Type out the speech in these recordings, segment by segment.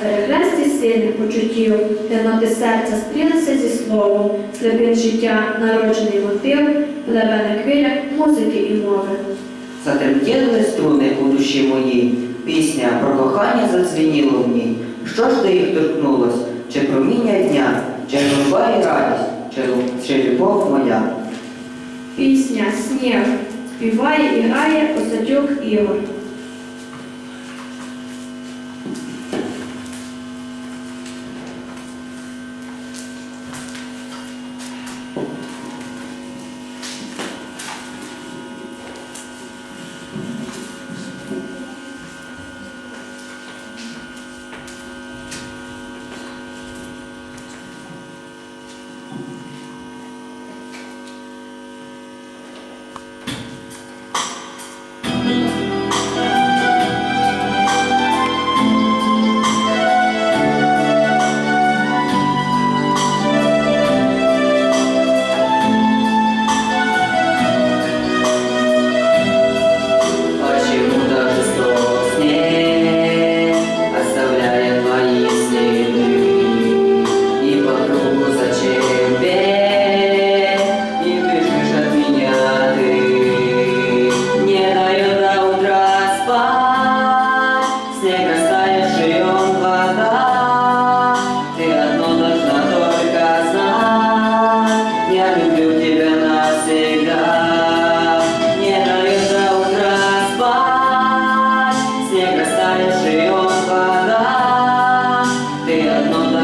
На перехресті сильних почуттів, темноти серця стрілися зі словом, слабин життя, народжений мотив, плеве на хвилях музики і мови. Затремтіли струни у душі моїй, пісня про кохання задзвеніло в ній. Що ж до їх торкнулось? Чи проміння дня, чи журба і радість, чи, чи любов моя? Пісня, сніг, співає і грає Осадюк Ігор. not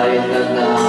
kahit na na